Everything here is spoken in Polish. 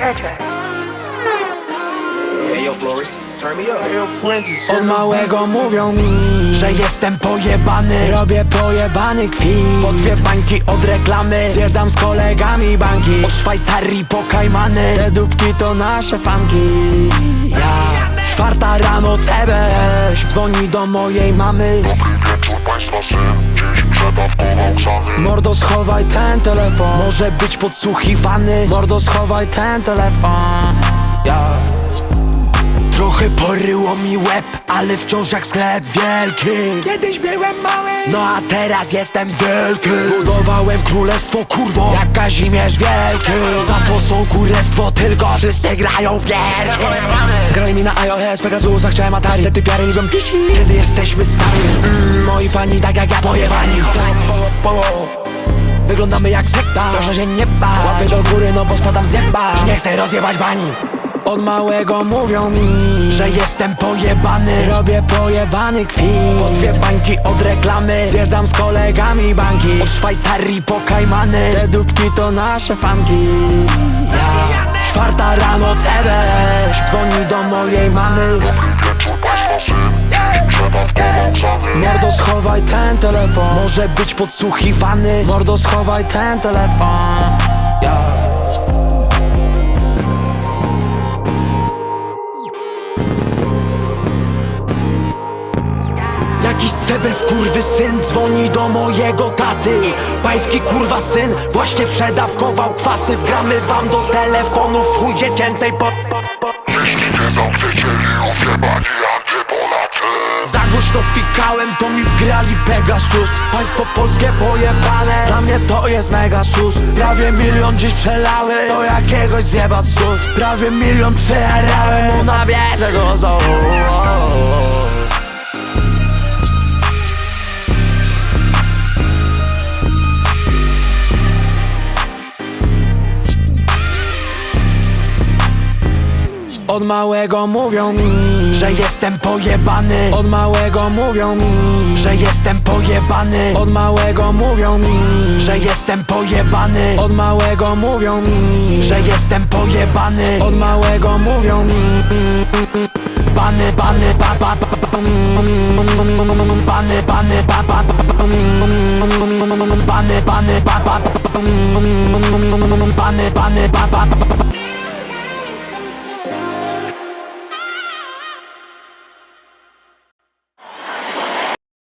address. Hey yo, Flory, turn me up. Od małego mówią mi, że jestem pojebany Robię pojebany kwit Po dwie bańki od reklamy Zwiedzam z kolegami banki Od Szwajcarii po Kajmany Te dupki to nasze fanki ja. Czwarta rano CBS Dzwoni do mojej mamy. Wieczór państwa Mordo schowaj ten telefon. Może być podsłuchiwany. Mordo schowaj ten telefon. Ja. Trochę poryło mi łeb, ale wciąż jak sklep wielki. Kiedyś byłem mały, no a teraz jestem wielki. Zbudowałem królestwo kurwo, jak Kazimierz Wielki. Za fosą królestwo tylko, wszyscy grają w gierki. Grali mi na iOS, Pegasusa, chciałem Atari. Te typiary lubią pisi, kiedy jesteśmy sami. Mm, Moi fani tak jak ja, pojewani po, po, po. Wyglądamy jak sekta. Proszę się nie bać. Łapię do góry, no bo spadam z nieba. I nie chcę rozjebać bani Od małego mówią mi Że jestem pojebany. Robię pojebany kwit. Po dwie bańki od reklamy. Zwiedzam z kolegami banki. Od Szwajcarii po Kajmany. Te dupki to nasze fanki. Ja. Czwarta rano CBS Dzwoni do mojej mamy. Mordo schowaj ten telefon. Może być podsłuchiwany. Mordo schowaj ten telefon. Ja. Cebes kurwy syn dzwoni do mojego taty. Pański kurwa syn właśnie przedawkował kwasy. Wgramy wam do telefonów w chuj dziecięcej po, po, po. Jeśli nie zamkniecie liów jebani antypolacy Za głośno fikałem, to mi wgrali Pegasus. Państwo polskie pojebane, dla mnie to jest mega sus Prawie milion dziś przelały, do jakiegoś zjeba sus. Prawie milion przejarałem, ona wie, że został Od małego mówią mi, że jestem pojebany Od małego mówią mi, że jestem pojebany Od małego mówią mi, że jestem pojebany Od małego mówią mi, że jestem pojebany Od małego mówią mi Bany, bany, ba, ba, ba, ba, Bany, bany, ba, ba, ba, Bany, bany, ba, ba, Bany, bany, ba, ba,